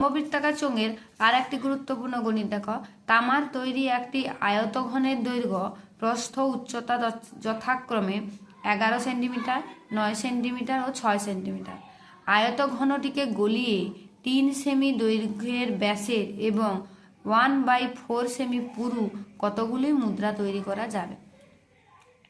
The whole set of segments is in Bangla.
লম্ববৃত্তাকার চোঙের আর একটি গুরুত্বপূর্ণ গণিত দেখো। তামার তৈরি একটি আয়তঘনের দৈর্ঘ্য, প্রস্থ উচ্চতা যথ- যথাক্রমে এগারো সেন্টিমিটার, নয় সেন্টিমিটার ও ছয় সেন্টিমিটার। আয়তঘনটিকে গলিয়ে তিন সেমি দৈর্ঘ্যের ব্যাসের এবং ওয়ান বাই ফোর সেমি পুরু কতগুলি মুদ্রা তৈরি করা যাবে?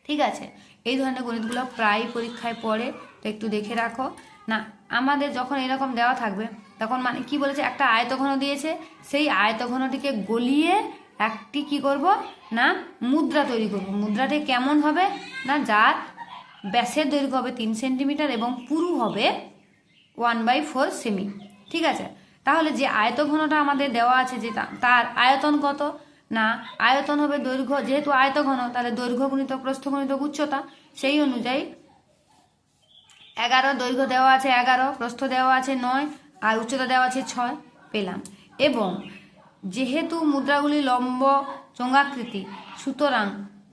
ঠিক আছে, এই ধরনের গণিতগুলো প্রায় পরীক্ষায় পড়ে, তো একটু দেখে রাখো। না, আমাদের যখন এরকম দেওয়া থাকবে তখন মানে কি বলেছে? একটা আয়তঘন দিয়েছে। সেই আয়তঘনটিকে গলিয়ে একটি কি করব? না, মুদ্রা তৈরি করব। মুদ্রাটি কেমন হবে? না, যার ব্যাসের দৈর্ঘ্য হবে তিন সেন্টিমিটার এবং পুরু হবে ওয়ান বাই ফোর সেমি। ঠিক আছে? তাহলে যে আয়তঘনটা আমাদের দেওয়া আছে যে তার আয়তন কত? না, আয়তন হবে দৈর্ঘ্য। যেহেতু আয়তঘন, তাহলে দৈর্ঘ্য গুণিত প্রস্থ গুণিত উচ্চতা। সেই অনুযায়ী এগারো দৈর্ঘ্য দেওয়া আছে এগারো, প্রস্থ দেওয়া আছে নয় আর উচ্চতা দেওয়া আছে ছয়, পেলাম। এবং যেহেতু মুদ্রাগুলি লম্ব চোঙাকৃতি, সুতরাং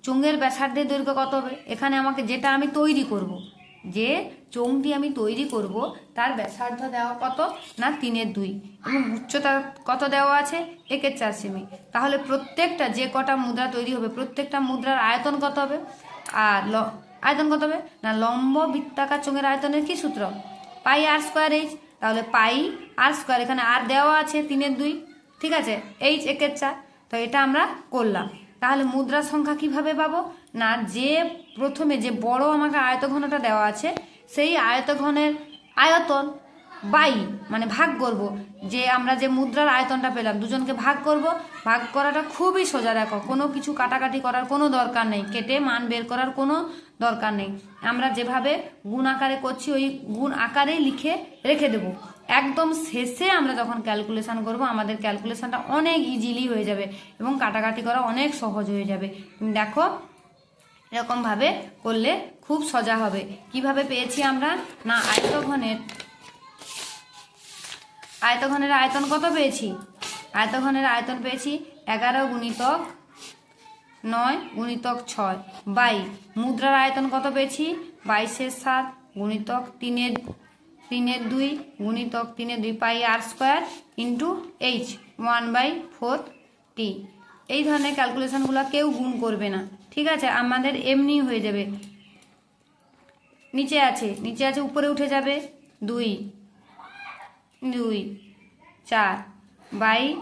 চোঙের ব্যাসার্ধের দৈর্ঘ্য কত হবে? এখানে আমাকে যেটা আমি তৈরি করব। যে চোঙটি আমি তৈরি করব, তার ব্যাসার্ধ দেওয়া কত না তিনের দুই। এবং উচ্চতা কত দেওয়া আছে? একের চার সেমি। তাহলে প্রত্যেকটা যে কটা মুদ্রা তৈরি হবে, প্রত্যেকটা মুদ্রার আয়তন কত হবে? আর আয়তন কত হবে? না লম্ব বৃত্তাকার চোঙের আয়তনের কি সূত্র? Pi r square H. তাহলে পাই আর স্কোয়ার এখানে আর দেওয়া আছে তিনের দুই, ঠিক আছে? এইচ একের চার। তো এটা আমরা করলাম। তাহলে মুদ্রার সংখ্যা কীভাবে পাবো? না, যে প্রথমে যে বড় আমাকে আয়তঘনটা দেওয়া আছে, সেই আয়তঘনের আয়তন বাই মানে ভাগ করব। যে আমরা যে মুদ্রার আয়তনটা পেলাম, দুজনকে ভাগ করব। ভাগ করাটা খুবই সোজা দেখো, কোনো কিছু কাটাকাটি করার কোনো দরকার নেই। কেটে মান বের করার কোনো দরকার নেই। আমরা যেভাবে গুণ আকারে করছি, ওই গুণ আকারেই লিখে রেখে দেব। একদম শেষে আমরা যখন ক্যালকুলেশান করব, আমাদের ক্যালকুলেশানটা অনেক ইজিলি হয়ে যাবে এবং কাটাকাটি করা অনেক সহজ হয়ে যাবে। দেখো, এরকমভাবে করলে খুব সোজা হবে। কীভাবে পেয়েছি আমরা? না, আয়তঘনের আয়তঘনের আয়তন কত পেয়েছি? আয়তঘনের আয়তন পেয়েছি এগারো গুণিতক নয় গুণিতক ছয়। বাই, মুদ্রার আয়তন কত পেয়েছি? বাইশের সাত গুণিতক তিনের তিনের দুই গুণিতক তিনের দুই pi r square into H, one by four টি। এই ধরনের ক্যালকুলেশনগুলো কেউ গুণ করবে না। ঠিক আছে? আমাদের এমনি হয়ে যাবে। নিচে আছে। নিচে আছে, উপরে উঠে যাবে। দুই দুই, চার, বাই,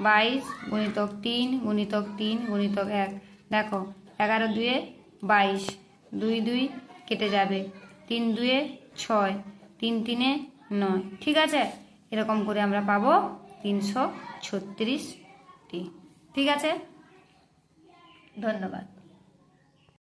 বাইশ গুণিতক তিন গুণিতক তিন, গুণিতক এক। দেখো, এগারো দুয়ে বাইশ। দুই দুই কেটে যাবে। তিন দুয়ে ছয়। তিন তিনে নয়। ঠিক আছে? এরকম করে আমরা পাবো তিনশো ছত্রিশটি। ঠিক আছে? ধন্যবাদ।